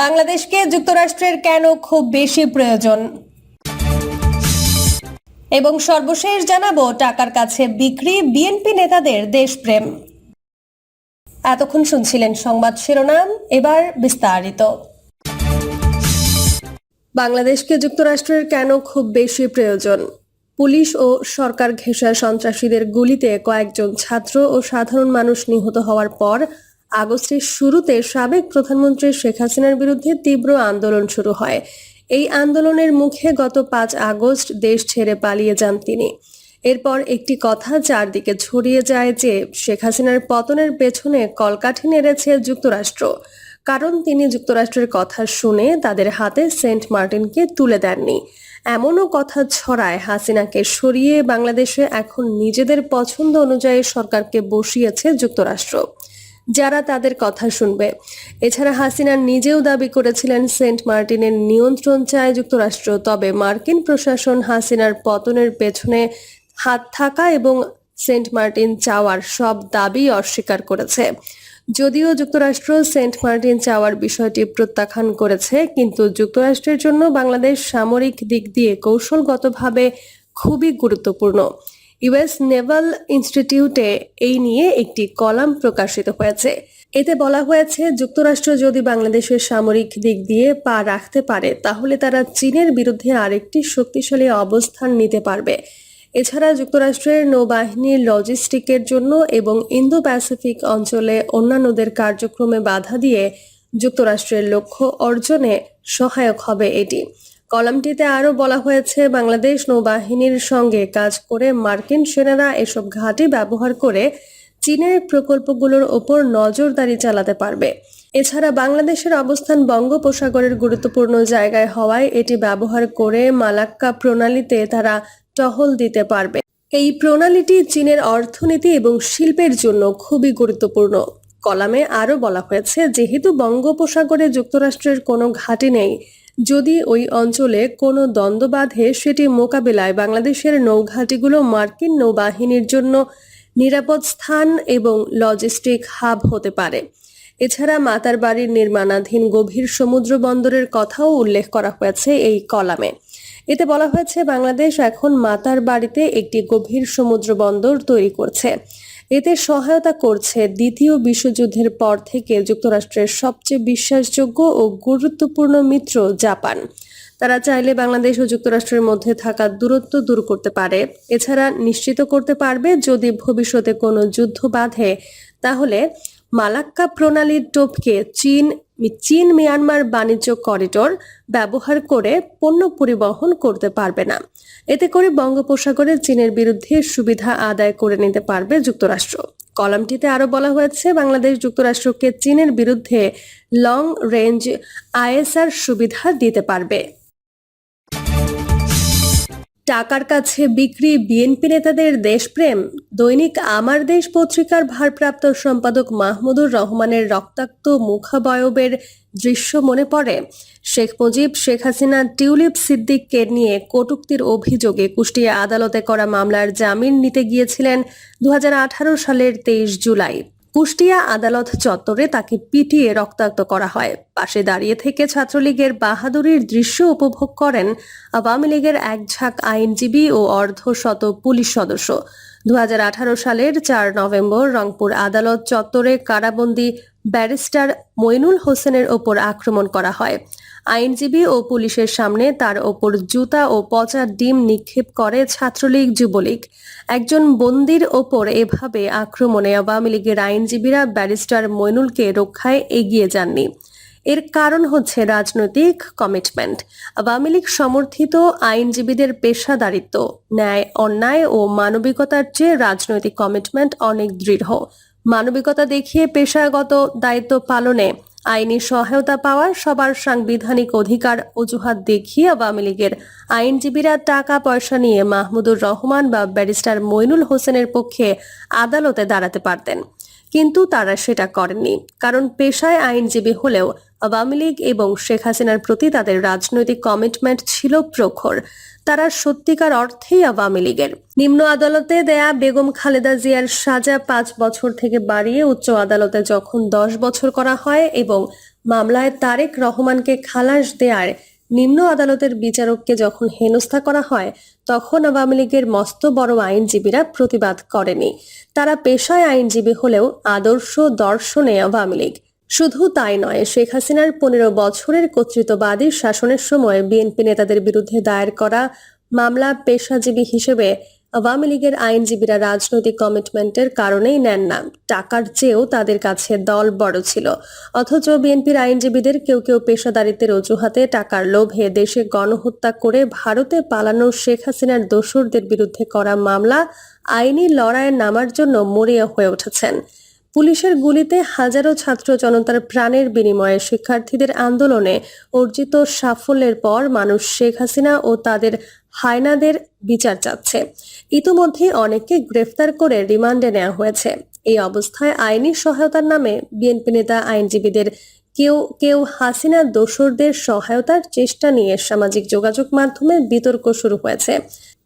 বাংলাদেশকে যুক্তরাষ্ট্রের কেন খুব বেশি প্রয়োজন? এবং সর্বশেষ জানাব টাকার কাছে বিক্রি বিএনপি নেতাদের দেশপ্রেম। এতক্ষণ শুনছিলেন সংবাদ শিরোনাম, এবার বিস্তারিত। বাংলাদেশকে যুক্তরাষ্ট্রের কেন খুব বেশি প্রয়োজন? পুলিশ ও সরকার ঘেঁষা সন্ত্রাসীদের গুলিতে কয়েকজন ছাত্র ও সাধারণ মানুষ নিহত হওয়ার পর আগস্টের শুরুতে সাবেক প্রধানমন্ত্রী শেখ হাসিনার বিরুদ্ধে তীব্র আন্দোলন শুরু হয়। এই আন্দোলনের মুখে গত পাঁচ আগস্ট দেশ ছেড়ে পালিয়ে যান তিনি। এরপর একটি কথা চারদিকে ছড়িয়ে যায় যে শেখ হাসিনার পতনের পেছনে কলকাঠি নেড়েছে যুক্তরাষ্ট্র। কারণ তিনি যুক্তরাষ্ট্রের কথা শুনে তাদের হাতে সেন্ট মার্টিনকে তুলে দেননি। এমনও কথা ছড়ায় হাসিনাকে সরিয়ে বাংলাদেশে এখন নিজেদের পছন্দ অনুযায়ী সরকারকে বসিয়েছে যুক্তরাষ্ট্র। যারা তাদের কথা শুনবে। এছাড়া হাসিনা নিজেও দাবি করেছিলেন সেন্ট মার্টিনের নিয়ন্ত্রণ চায় যুক্তরাষ্ট্র। তবে মার্কিন প্রশাসন হাসিনার পতনের পেছনে হাত থাকা এবং সেন্ট মার্টিন চাওয়ার সব দাবি অস্বীকার করেছে। যদিও যুক্তরাষ্ট্র সেন্ট মার্টিন চাওয়ার বিষয়টি প্রত্যাখ্যান করেছে, কিন্তু যুক্তরাষ্ট্রের জন্য বাংলাদেশ সামরিক দিক দিয়ে কৌশলগতভাবে খুবই গুরুত্বপূর্ণ। ইউএস নেভাল ইনস্টিটিউটে এই নিয়ে একটি কলাম প্রকাশিত হয়েছে। এতে বলা হয়েছে, যুক্তরাষ্ট্র যদি বাংলাদেশের সামরিক দিক দিয়ে পা রাখতে পারে, তাহলে তারা চীনের বিরুদ্ধে আরেকটি শক্তিশালী অবস্থান নিতে পারবে। এছাড়া যুক্তরাষ্ট্রের নৌবাহিনীর লজিস্টিকের জন্য এবং ইন্দো প্যাসিফিক অঞ্চলে অন্যান্যদের কার্যক্রমে বাধা দিয়ে যুক্তরাষ্ট্রের লক্ষ্য অর্জনে সহায়ক হবে এটি। কলামটিতে আরও বলা হয়েছে, বাংলাদেশ নৌবাহিনীর সঙ্গে কাজ করে মার্কিন সেনারা এসব ঘাঁটি ব্যবহার করে চীনের প্রকল্পগুলোর ওপর নজরদারি চালাতে পারবে। এছাড়া বাংলাদেশের অবস্থান বঙ্গোপসাগরের গুরুত্বপূর্ণ জায়গায় হওয়ায় এটি ব্যবহার করে মালাক্কা প্রণালীতে তারা টহল দিতে পারবে। এই প্রণালীটি চীনের অর্থনীতি এবং শিল্পের জন্য খুবই গুরুত্বপূর্ণ। কলামে আরও বলা হয়েছে, যেহেতু বঙ্গোপসাগরে যুক্তরাষ্ট্রের কোনো ঘাঁটি নেই যদি ওই অঞ্চলে কোনো দ্বন্দ্ব বাঁধে, সেটি মোকাবেলায় বাংলাদেশের নৌঘাঁটিগুলো মার্কিন নৌবাহিনীর জন্য নিরাপদ স্থান এবং লজিস্টিক হাব হতে পারে। এছাড়া মাতার বাড়ির নির্মাণাধীন গভীর সমুদ্র বন্দরের কথাও উল্লেখ করা হয়েছে এই কলামে। এতে বলা হয়েছে, বাংলাদেশ এখন মাতার বাড়িতে একটি গভীর সমুদ্র বন্দর তৈরি করছে। এতে সহায়তা করছে দ্বিতীয় বিশ্বযুদ্ধের পর থেকে যুক্তরাষ্ট্রের সবচেয়ে বিশ্বাসযোগ্য ও গুরুত্বপূর্ণ মিত্র জাপান। তারা চাইলে বাংলাদেশ ও যুক্তরাষ্ট্রের মধ্যে থাকা দূরত্ব দূর করতে পারে। এছাড়া নিশ্চিত করতে পারবে যদি ভবিষ্যতে কোনো যুদ্ধ বাঁধে, তাহলে মালাক্কা প্রণালীর টোপকে চীন চীন মিয়ানমার বাণিজ্য করিডোর ব্যবহার করে পণ্য পরিবহন করতে পারবে না। এতে করে বঙ্গোপসাগরে চীনের বিরুদ্ধে সুবিধা আদায় করে নিতে পারবে যুক্তরাষ্ট্র। কলামটিতে আরও বলা হয়েছে, বাংলাদেশ যুক্তরাষ্ট্রকে চীনের বিরুদ্ধে লং রেঞ্জ আইএসআর সুবিধা দিতে পারবে। টাকার কাছে বিক্রি বিএনপি নেতাদের দেশপ্রেম, দৈনিক আমার দেশ পত্রিকার ভারপ্রাপ্ত সম্পাদক মাহমুদুর রহমানের রক্তাক্ত মুখাবয়বের দৃশ্য মনে পড়ে। শেখ মুজিব, শেখ হাসিনা, টিউলিপ সিদ্দিককে নিয়ে কটুক্তির অভিযোগে কুষ্টিয়া আদালতে করা মামলার জামিন নিতে গিয়েছিলেন দু হাজার আঠারো সালের তেইশ জুলাই। কুষ্টিয়া আদালত চত্বরে তাকে পিটিয়ে রক্তাক্ত করা হয়। পাশে দাঁড়িয়ে থেকে ছাত্রলীগের বাহাদুরির দৃশ্য উপভোগ করেন আওয়ামী লীগের এক ঝাঁক আইনজীবী ও অর্ধশত পুলিশ সদস্য। দুহাজার আঠারো সালের চার নভেম্বর রংপুর আদালত চত্বরে কারাবন্দী ব্যারিস্টার মইনুল হোসেনের ওপর আক্রমণ করা হয়। আইনজীবী ও পুলিশের সামনে তার ওপর জুতা ও পচা ডিম নিক্ষেপ করে ছাত্রলীগ যুবলীগ। একজন বন্দির ওপর এভাবে আক্রমণে আওয়ামী লীগের আইনজীবীরা ব্যারিস্টার মইনুলকে রক্ষায় এগিয়ে যাননি। এর কারণ হচ্ছে রাজনৈতিক কমিটমেন্ট আওয়ামী লীগ সমর্থিত আইনজীবীদের পেশাদারিত্ব, ন্যায়, অন্যায় ও মানবিকতার চেয়ে রাজনৈতিক কমিটমেন্ট অনেক দৃঢ়। মানবিকতা দেখিয়ে পেশাগত দায়িত্ব পালনে আইনি সহায়তা পাওয়ার সবার সাংবিধানিক অধিকার অজুহাত দেখিয়ে আওয়ামী লীগের আইনজীবীরা টাকা পয়সা নিয়ে মাহমুদুর রহমান বা ব্যারিস্টার মইনুল হোসেনের পক্ষে আদালতে দাঁড়াতে পারতেন। কিন্তু তারা সেটা করেননি। কারণ পেশায় আইনজীবী হলেও আওয়ামী লীগ এবং শেখ হাসিনার প্রতি তাদের রাজনৈতিক কমিটমেন্ট ছিল প্রখর। তারা সত্যিকার অর্থেই আওয়ামী লীগের। নিম্ন আদালতে দেয়া বেগম খালেদা জিয়ার সাজা পাঁচ বছর থেকে বাড়িয়ে উচ্চ আদালতে যখন দশ বছর করা হয় এবং মামলায় তারেক রহমানকে খালাস দেয়ার নিম্ন আদালতের বিচারককে যখন হেনস্থা করা হয়, তখন আওয়ামী লীগের মস্ত বড় আইনজীবীরা প্রতিবাদ করেনি। তারা পেশায় আইনজীবী হলেও আদর্শ দর্শনে আওয়ামী লীগ। শুধু তাই নয়, শেখ হাসিনার পনেরো বছরের কর্তৃত্ববাদী শাসনের সময় বিএনপি নেতাদের বিরুদ্ধে দায়ের করা মামলা পেশাজীবী হিসেবে আওয়ামী লীগের আইনজীবীরা রাজনৈতিক কমিটমেন্টের কারণেই নেন না। টাকার চেয়েও তাদের কাছে দল বড় ছিল। অথচ বিএনপির আইনজীবীদের কেউ কেউ পেশাদারিত্বের অজুহাতে টাকার লোভে দেশে গণহত্যা করে ভারতে পালানো শেখ হাসিনার দোসরদের বিরুদ্ধে করা মামলা আইনি লড়াইয়ে নামার জন্য মরিয়া হয়ে উঠেছেন। পুলিশের গুলিতে হাজারো ছাত্র জনতার প্রাণের বিনিময়ে শিক্ষার্থীদের আন্দোলনে অর্জিত সাফল্যের পর মানুষ শেখ হাসিনা ও তাদের হায়নাদের বিচার চাচ্ছে। ইতোমধ্যে অনেককে গ্রেফতার করে রিমান্ডে নেওয়া হয়েছে। এই অবস্থায় আইনি সহায়তার নামে বিএনপি নেতা আইনজীবীদের কেউ কেউ হাসিনা দোসরদের সহায়তার চেষ্টা নিয়ে সামাজিক যোগাযোগ মাধ্যমে বিতর্ক শুরু হয়েছে।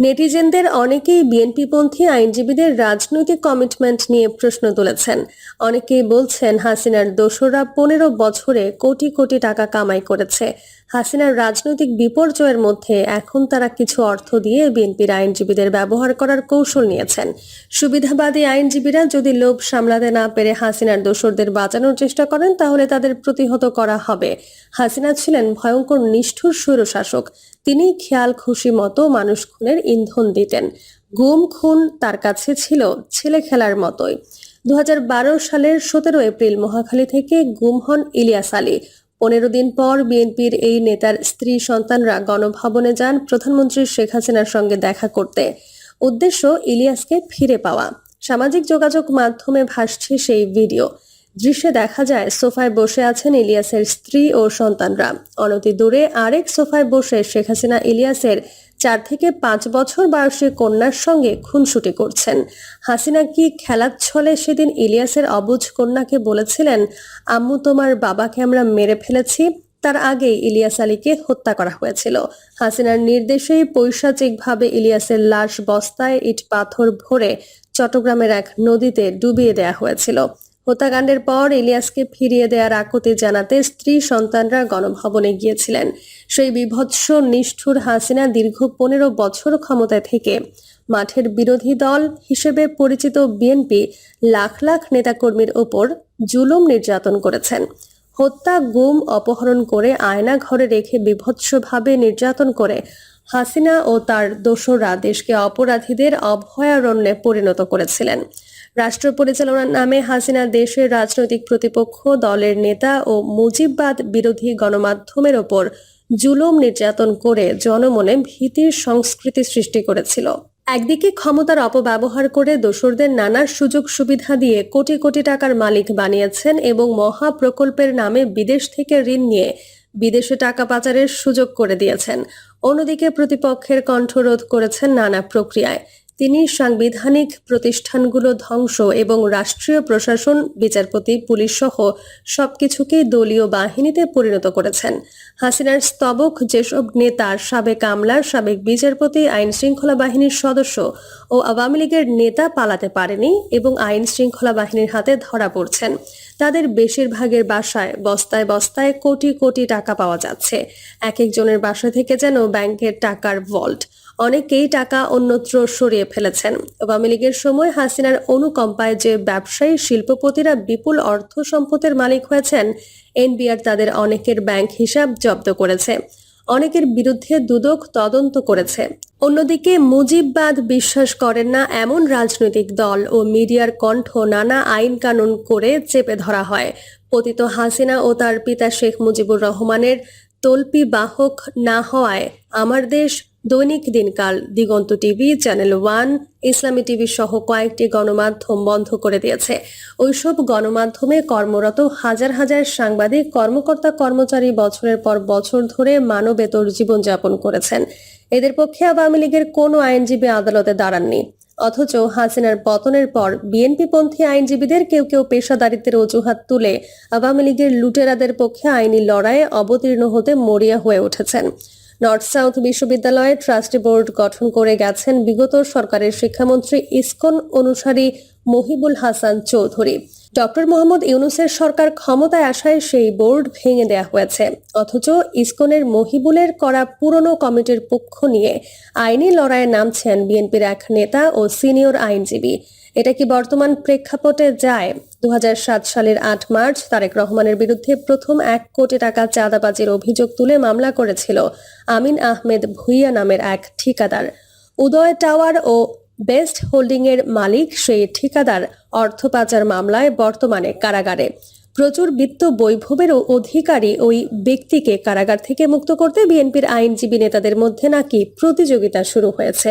নেটিজেনদের অনেকেই বিএনপিপন্থী আইনজীবীদের রাজনৈতিক কমিটমেন্ট নিয়ে প্রশ্ন তুলেছেন। অনেকেই বলছেন হাসিনার দোসরা পনেরো বছরে কোটি কোটি টাকা কামাই করেছে। হাসিনার রাজনৈতিক বিপর্যয়ের মধ্যে এখন তারা কিছু অর্থ দিয়ে বিএনপির আইনজীবীদের ব্যবহার করার কৌশল নিয়েছেন। সুবিধাবাদী আইনজীবীরা যদি লোভ সামলাতে না পেরে হাসিনার দোসরদের বাঁচানোর চেষ্টা করেন, তাহলে তাদের প্রতিহত করা হবে। হাসিনা ছিলেন ভয়ঙ্কর, নিষ্ঠুর স্বৈরশাসক। তিনি খেয়াল খুশি মতো মানুষ খুনের ইন্ধন দিতেন। গুম, খুন তার কাছে ছিল, ছেলে খেলার মতোই। দু হাজার বারো সালের সতেরো এপ্রিল মহাখালী থেকে গুম হন ইলিয়াস আলী। পনেরো দিন পর বিএনপির এই নেতার স্ত্রী সন্তানরা গণভবনে যান প্রধানমন্ত্রী শেখ হাসিনার সঙ্গে দেখা করতে। উদ্দেশ্য ইলিয়াসকে ফিরে পাওয়া। সামাজিক যোগাযোগ মাধ্যমে ভাসছে সেই ভিডিও। দৃশ্যে দেখা যায়, সোফায় বসে আছেন ইলিয়াসের স্ত্রী ও সন্তানরা। অনতি দূরে আরেক সোফায় বসে শেখ হাসিনা ইলিয়াসের চার থেকে পাঁচ বছর বয়সী কন্যার সঙ্গে খুনসুটি করছেন। হাসিনা কি খেলার ছলে সেদিন ইলিয়াসের অবুঝ কন্যাকে বলেছিলেন, আম্মু, তোমার বাবাকে আমরা মেরে ফেলেছি। তার আগেই ইলিয়াস আলীকে হত্যা করা হয়েছিল। হাসিনার নির্দেশেই পৈশাচিকভাবে ইলিয়াসের লাশ বস্তায় ইট পাথর ভরে চট্টগ্রামের এক নদীতে ডুবিয়ে দেয়া হয়েছিল। হত্যাকাণ্ডের পর ইলিয়াসকে ফিরিয়ে দেওয়ার আকুতি জানাতে স্ত্রী সন্তানরা গণভবনে গিয়েছিলেন। সেই বিভৎস নিষ্ঠুর হাসিনা দীর্ঘ পনেরো বছর ক্ষমতায় থেকে মাঠের বিরোধী দল হিসেবে পরিচিত বিএনপি লাখ লাখ নেতাকর্মীর ওপর জুলুম নির্যাতন করেছেন। হত্যা, গুম, অপহরণ করে আয়না ঘরে রেখে বিভৎসভাবে নির্যাতন করে হাসিনা ও তার দোসররা দেশকে অপরাধীদের অভয়ারণ্যে পরিণত করেছিলেন। রাষ্ট্র পরিচালনার নামে হাসিনা দেশের রাজনৈতিক প্রতিপক্ষ, দলের নেতা ও মুজিববাদ বিরোধী গণমাধ্যমের ওপর জুলুম নির্যাতন করে জনমনে ভীতির সংস্কৃতি সৃষ্টি করেছিল। একদিকে ক্ষমতার অপব্যবহার করে দোসরদের নানা সুযোগ সুবিধা দিয়ে কোটি কোটি টাকার মালিক বানিয়েছেন এবং মহা প্রকল্পের নামে বিদেশ থেকে ঋণ নিয়ে বিদেশে টাকা পাচারের সুযোগ করে দিয়েছেন। অন্যদিকে প্রতিপক্ষের কণ্ঠরোধ করেছেন নানা প্রক্রিয়ায়। তিনি সাংবিধানিক প্রতিষ্ঠানগুলো ধ্বংস এবং রাষ্ট্রীয় প্রশাসন, বিচারপতি, পুলিশ সহ সবকিছুকেই দলীয় বাহিনীতে পরিণত করেছেন। হাসিনার স্তবক যেসব নেতা, সাবেক আমলার, সাবেক বিচারপতি আইন শৃঙ্খলা বাহিনীর সদস্য ও আওয়ামী লীগের নেতা পালাতে পারেনি এবং আইন শৃঙ্খলা বাহিনীর হাতে ধরা পড়ছেন। তাদের বেশিরভাগের বাসায়, বস্তায় বস্তায় কোটি কোটি টাকা পাওয়া যাচ্ছে। এক একজনের বাসা থেকে যেন ব্যাংকের টাকার ভল্ট। অনেকেই টাকা অন্যত্র সরিয়ে ফেলেছেন। আওয়ামী লীগের সময় হাসিনার অনুকম্পায় যে ব্যবসায়ী শিল্পপতিরা বিপুল অর্থ সম্পদের মালিক হয়েছেন, এনবিআর তাদের অনেকের ব্যাংক হিসাব জব্দ করেছে। অনেকের বিরুদ্ধে দুদক তদন্ত করেছে। অন্যদিকে মুজিববাদ বিশ্বাস করেন না এমন রাজনৈতিক দল ও মিডিয়ার কণ্ঠ নানা আইন কানুন করে চেপে ধরা হয়। পতিত হাসিনা ও তার পিতা শেখ মুজিবুর রহমানের তল্পি বাহক না হওয়ায় Amar Desh Dainik Dinkal, Diganta TV, Channel One, Islami TV সহ কয়েকটি গণমাধ্যম বন্ধ করে দিয়েছে। ওইসব গণমাধ্যমে কর্মরত হাজার হাজার সাংবাদিক, কর্মকর্তা, কর্মচারী বছরের পর বছর ধরে মানবেতর জীবনযাপন করেছেন। এদের পক্ষে আওয়ামী লীগের কোনো আইনজীবী আদালতে দাঁড়াননি। অথচ হাসিনার পতনের পর বিএনপিপন্থী আইনজীবীদের কেউ কেউ পেশাদারিত্বের অজুহাত তুলে আওয়ামী লীগের লুটেরাদের পক্ষে আইনি লড়াইয়ে অবতীর্ণ হতে মরিয়া হয়ে উঠেছেন। নর্থ সাউথ বিশ্ববিদ্যালয়ে ট্রাস্টি বোর্ড গঠন করে গেছেন বিগত সরকারের শিক্ষামন্ত্রী ইসকন অনুসারী মহিবুল হাসান চৌধুরী। ডক্টর মোহাম্মদ ইউনুসের সরকার ক্ষমতায় আসায় সেই বোর্ড ভেঙে দেয়া হয়েছে। অথচ ইসকনের মহিবুলের করা পুরনো কমিটির পক্ষ নিয়ে আইনি লড়াইয়ে নামছেন বিএনপির এক নেতা ও সিনিয়র আইনজীবী। এটা কি বর্তমান প্রেক্ষাপটে যায়? দুহাজার সাত সালের আট মার্চ তারেক রহমানের বিরুদ্ধে প্রথম এক কোটি টাকা চাঁদাবাজির অভিযোগ তুলে মামলা করেছিল আমিন আহমেদ ভুইয়া নামের এক ঠিকাদার। উদয় টাওয়ার ও বেস্ট হোল্ডিং এর মালিক সেই ঠিকাদার অর্থ পাচার মামলায় বর্তমানে কারাগারে। প্রচুর বিত্ত বৈভবের অধিকারী ওই ব্যক্তিকে কারাগার থেকে মুক্ত করতে বিএনপির আইনজীবী নেতাদের মধ্যে নাকি প্রতিযোগিতা শুরু হয়েছে।